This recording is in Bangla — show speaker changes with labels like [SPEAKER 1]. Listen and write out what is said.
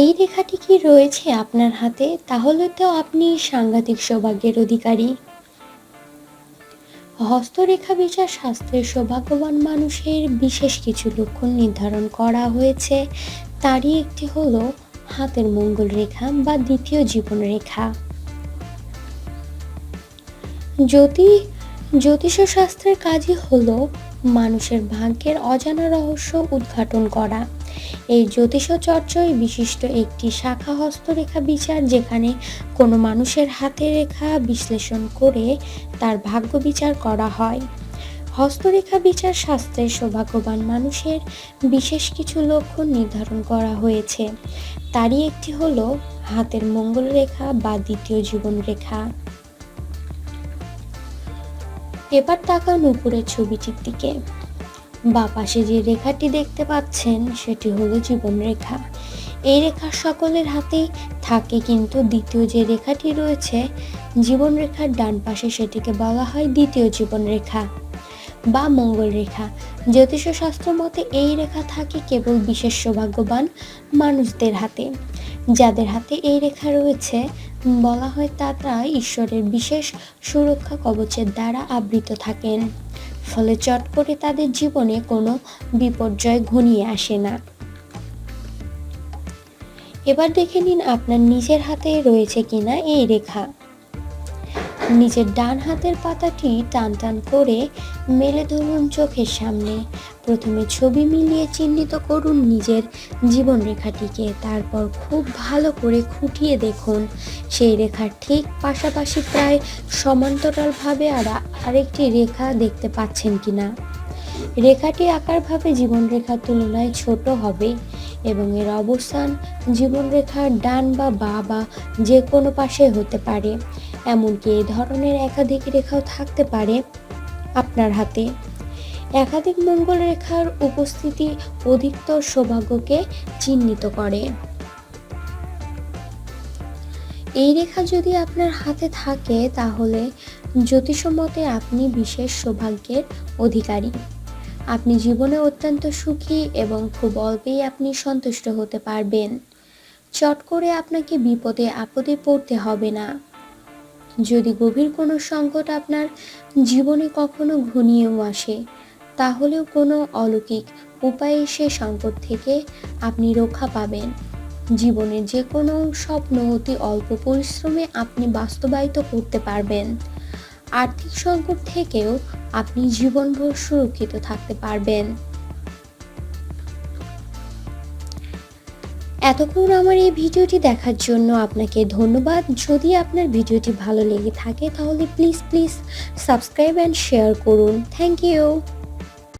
[SPEAKER 1] এই রেখাটি কি রয়েছে আপনার হাতে? তাহলে তো আপনি সাংঘাতিক সৌভাগ্যের অধিকারী। হস্তরেখা বিচার শাস্ত্রের সৌভাগ্যবান মানুষের বিশেষ কিছু লক্ষণ নির্ধারণ করা হয়েছে। তারই একটি হল হাতের মঙ্গল রেখা বা দ্বিতীয় জীবন রেখা। জ্যোতি জ্যোতিষ শাস্ত্রের কাজই হলো মানুষের ভাগ্যের অজানা রহস্য উদ্ঘাটন করা। এই জ্যোতিষ চর্চায় বিশিষ্ট একটি শাখা হস্তরেখা বিচার যেখানে কোনো মানুষের হাতে রেখা বিশ্লেষণ করে তার ভাগ্য বিচার করা হয়। হস্তরেখা বিচার শাস্ত্রের সৌভাগ্যবান মানুষের বিশেষ কিছু লক্ষণ নির্ধারণ করা হয়েছে। তারই একটি হলো হাতের মঙ্গল রেখা বা দ্বিতীয় জীবন রেখা। এবার তাকান উপরের ছবিটির দিকে। বা পাশে যে রেখাটি দেখতে পাচ্ছেন, সেটি হলো জীবন রেখা। এই রেখা সকলের হাতেই থাকে, কিন্তু দ্বিতীয় যে রেখাটি রয়েছে, জীবন রেখার ডান পাশে সেটিকে বলা হয় দ্বিতীয় জীবন রেখা বা মঙ্গল রেখা। জ্যোতিষ শাস্ত্র মতে এই রেখা থাকে কেবল বিশেষ সৌভাগ্যবান মানুষদের হাতে। যাদের হাতে এই রেখা রয়েছে বলা হয় তারা ঈশ্বরের বিশেষ সুরক্ষা কবচের দ্বারা আবৃত থাকেন। ফলে চট করে তাদের জীবনে কোনো বিপর্যয় ঘনিয়ে আসে না। এবার দেখে নিন আপনার নিজের হাতে রয়েছে কিনা এই রেখা। নিজের ডান হাতের পাতাটি টান টান করে মেলে ধরুন চোখের সামনে। প্রথমে ছবি মিলিয়ে চিহ্নিত করুন নিজের জীবন রেখাটিকে, তারপর খুব ভালো করে খুঁটিয়ে দেখুন। সেই রেখার ঠিক পাশাপাশি প্রায় সমান্তরালভাবে আর আরেকটি রেখা দেখতে পাচ্ছেন কিনা। রেখাটি আকারভাবে জীবনরেখার তুলনায় ছোট হবে এবং এর অবস্থান জীবনরেখার ডান বা বা বা যে কোনো পাশে হতে পারে। এমনকি এই ধরনের একাধিক রেখাও থাকতে পারে আপনার হাতে। একাধিক মঙ্গল রেখার উপস্থিতি অধিকতর সৌভাগ্যকে চিহ্নিত করে। এই রেখা যদি আপনার হাতে থাকে, তাহলে জ্যোতিষমতে আপনি বিশেষ সৌভাগ্যের অধিকারী। আপনি জীবনে অত্যন্ত সুখী এবং খুব অল্পেই আপনি সন্তুষ্ট হতে পারবেন। চট করে আপনাকে বিপদে আপদে পড়তে হবে না। যদি গভীর কোনো সংকট আপনার জীবনে কখনো ঘনিয়েও আসে, তাহলেও কোনো অলৌকিক উপায়ে সে সংকট থেকে আপনি রক্ষা পাবেন। জীবনের যে কোনো স্বপ্ন অতি অল্প পরিশ্রমে আপনি বাস্তবায়িত করতে পারবেন। আর্থিক সংকট থেকেও আপনি জীবনভর সুরক্ষিত থাকতে পারবেন। এতক্ষণ আমার এই ভিডিওটি দেখার জন্য আপনাকে ধন্যবাদ। যদি আপনার ভিডিওটি ভালো লেগে থাকে তাহলে please please subscribe and share করুন। Thank you